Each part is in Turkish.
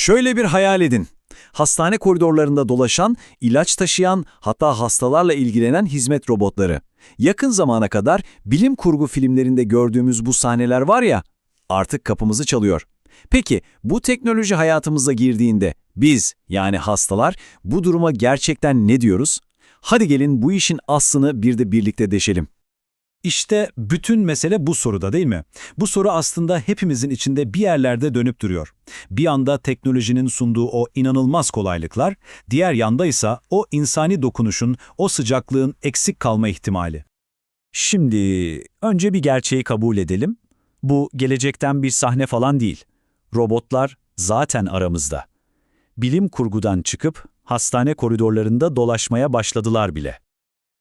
Şöyle bir hayal edin. Hastane koridorlarında dolaşan, ilaç taşıyan, hatta hastalarla ilgilenen hizmet robotları. Yakın zamana kadar bilim kurgu filmlerinde gördüğümüz bu sahneler var ya, artık kapımızı çalıyor. Peki bu teknoloji hayatımıza girdiğinde biz yani hastalar bu duruma gerçekten ne diyoruz? Hadi gelin bu işin aslını bir de birlikte deşelim. İşte bütün mesele bu soruda değil mi? Bu soru aslında hepimizin içinde bir yerlerde dönüp duruyor. Bir yanda teknolojinin sunduğu o inanılmaz kolaylıklar, diğer yanda ise o insani dokunuşun, o sıcaklığın eksik kalma ihtimali. Şimdi önce bir gerçeği kabul edelim. Bu gelecekten bir sahne falan değil. Robotlar zaten aramızda. Bilim kurgudan çıkıp hastane koridorlarında dolaşmaya başladılar bile.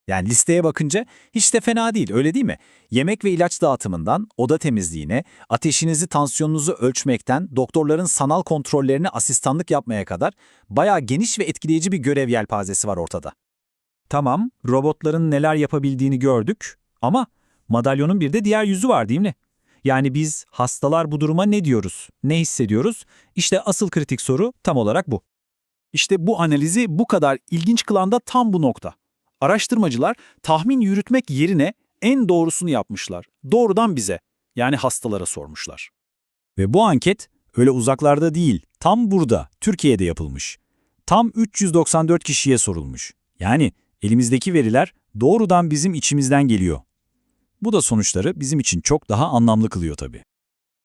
Yani listeye bakınca hiç de fena değil, öyle değil mi? Yemek ve ilaç dağıtımından oda temizliğine, ateşinizi, tansiyonunuzu ölçmekten, doktorların sanal kontrollerine asistanlık yapmaya kadar bayağı geniş ve etkileyici bir görev yelpazesi var ortada. Tamam, robotların neler yapabildiğini gördük ama madalyonun bir de diğer yüzü var değil mi? Yani biz hastalar bu duruma ne diyoruz, ne hissediyoruz? İşte asıl kritik soru tam olarak bu. İşte bu analizi bu kadar ilginç kılan da tam bu nokta. Araştırmacılar tahmin yürütmek yerine en doğrusunu yapmışlar. Doğrudan bize, yani hastalara sormuşlar. Ve bu anket öyle uzaklarda değil, tam burada, Türkiye'de yapılmış. Tam 394 kişiye sorulmuş. Yani elimizdeki veriler doğrudan bizim içimizden geliyor. Bu da sonuçları bizim için çok daha anlamlı kılıyor tabii.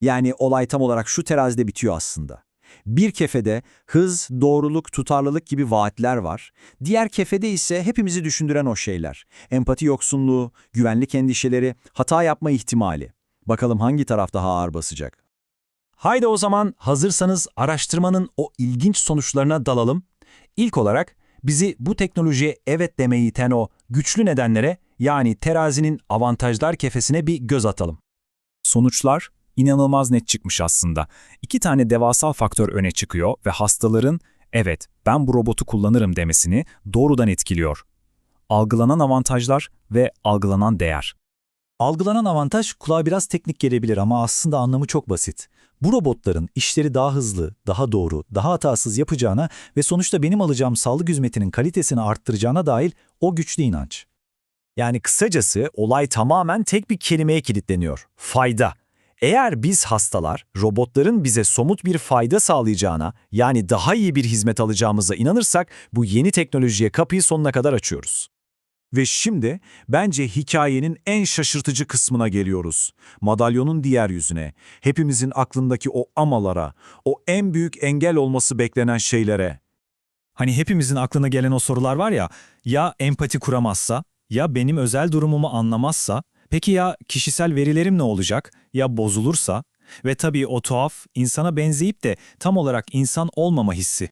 Yani olay tam olarak şu terazide bitiyor aslında. Bir kefede hız, doğruluk, tutarlılık gibi vaatler var. Diğer kefede ise hepimizi düşündüren o şeyler. Empati yoksunluğu, güvenlik endişeleri, hata yapma ihtimali. Bakalım hangi taraf daha ağır basacak? Haydi o zaman hazırsanız araştırmanın o ilginç sonuçlarına dalalım. İlk olarak bizi bu teknolojiye evet demeyi iten o güçlü nedenlere yani terazinin avantajlar kefesine bir göz atalım. Sonuçlar inanılmaz net çıkmış aslında. İki tane devasal faktör öne çıkıyor ve hastaların evet ben bu robotu kullanırım demesini doğrudan etkiliyor. Algılanan avantajlar ve algılanan değer. Algılanan avantaj kulağa biraz teknik gelebilir ama aslında anlamı çok basit. Bu robotların işleri daha hızlı, daha doğru, daha hatasız yapacağına ve sonuçta benim alacağım sağlık hizmetinin kalitesini arttıracağına dair o güçlü inanç. Yani kısacası olay tamamen tek bir kelimeye kilitleniyor. Fayda. Eğer biz hastalar robotların bize somut bir fayda sağlayacağına yani daha iyi bir hizmet alacağımıza inanırsak bu yeni teknolojiye kapıyı sonuna kadar açıyoruz. Ve şimdi bence hikayenin en şaşırtıcı kısmına geliyoruz. Madalyonun diğer yüzüne, hepimizin aklındaki o amalara, o en büyük engel olması beklenen şeylere. Hani hepimizin aklına gelen o sorular var ya, ya empati kuramazsa, ya benim özel durumumu anlamazsa, peki ya kişisel verilerim ne olacak, ya bozulursa? Ve tabii o tuhaf, insana benzeyip de tam olarak insan olmama hissi.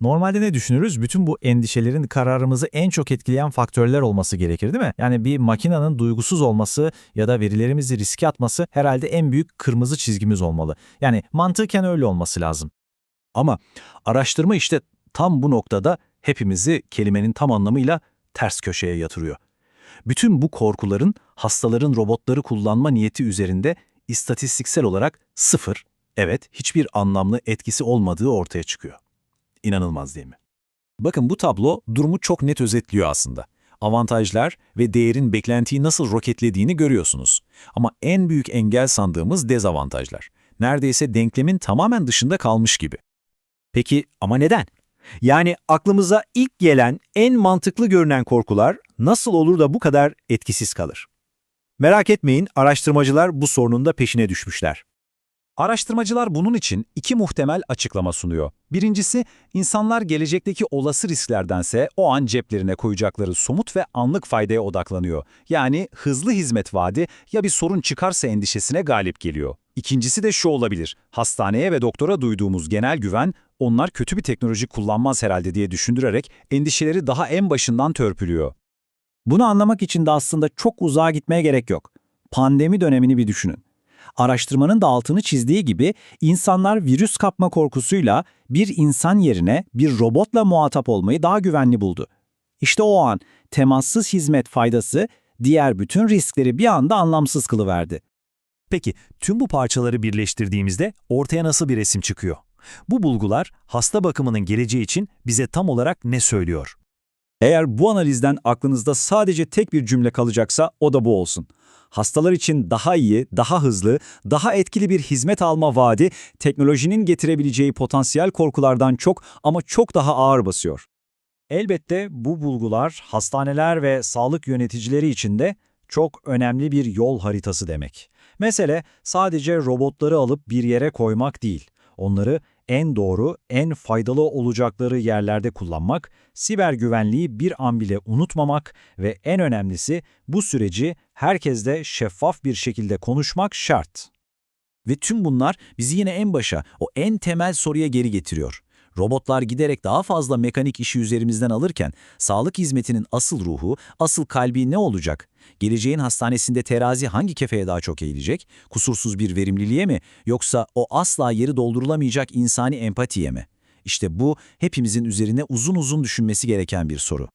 Normalde ne düşünürüz? Bütün bu endişelerin kararımızı en çok etkileyen faktörler olması gerekir değil mi? Yani bir makinenin duygusuz olması ya da verilerimizi riske atması herhalde en büyük kırmızı çizgimiz olmalı. Yani mantıken öyle olması lazım. Ama araştırma işte tam bu noktada hepimizi kelimenin tam anlamıyla ters köşeye yatırıyor. Bütün bu korkuların hastaların robotları kullanma niyeti üzerinde istatistiksel olarak sıfır, evet hiçbir anlamlı etkisi olmadığı ortaya çıkıyor. İnanılmaz değil mi? Bakın bu tablo durumu çok net özetliyor aslında. Avantajlar ve değerin beklentiyi nasıl roketlediğini görüyorsunuz. Ama en büyük engel sandığımız dezavantajlar. Neredeyse denklemin tamamen dışında kalmış gibi. Peki ama neden? Yani aklımıza ilk gelen en mantıklı görünen korkular nasıl olur da bu kadar etkisiz kalır? Merak etmeyin, araştırmacılar bu sorunun da peşine düşmüşler. Araştırmacılar bunun için iki muhtemel açıklama sunuyor. Birincisi, insanlar gelecekteki olası risklerdense o an ceplerine koyacakları somut ve anlık faydaya odaklanıyor. Yani hızlı hizmet vaadi ya bir sorun çıkarsa endişesine galip geliyor. İkincisi de şu olabilir, hastaneye ve doktora duyduğumuz genel güven, onlar kötü bir teknoloji kullanmaz herhalde diye düşündürerek endişeleri daha en başından törpülüyor. Bunu anlamak için de aslında çok uzağa gitmeye gerek yok. Pandemi dönemini bir düşünün. Araştırmanın da altını çizdiği gibi insanlar virüs kapma korkusuyla bir insan yerine bir robotla muhatap olmayı daha güvenli buldu. İşte o an temassız hizmet faydası diğer bütün riskleri bir anda anlamsız kılıverdi. Peki tüm bu parçaları birleştirdiğimizde ortaya nasıl bir resim çıkıyor? Bu bulgular hasta bakımının geleceği için bize tam olarak ne söylüyor? Eğer bu analizden aklınızda sadece tek bir cümle kalacaksa o da bu olsun. Hastalar için daha iyi, daha hızlı, daha etkili bir hizmet alma vaadi teknolojinin getirebileceği potansiyel korkulardan çok ama çok daha ağır basıyor. Elbette bu bulgular hastaneler ve sağlık yöneticileri için de çok önemli bir yol haritası demek. Mesele sadece robotları alıp bir yere koymak değil. Onları en doğru, en faydalı olacakları yerlerde kullanmak, siber güvenliği bir an bile unutmamak ve en önemlisi bu süreci herkesle şeffaf bir şekilde konuşmak şart. Ve tüm bunlar bizi yine en başa, o en temel soruya geri getiriyor. Robotlar giderek daha fazla mekanik işi üzerimizden alırken sağlık hizmetinin asıl ruhu, asıl kalbi ne olacak? Geleceğin hastanesinde terazi hangi kefeye daha çok eğilecek? Kusursuz bir verimliliğe mi yoksa o asla yeri doldurulamayacak insani empatiye mi? İşte bu hepimizin üzerine uzun uzun düşünmesi gereken bir soru.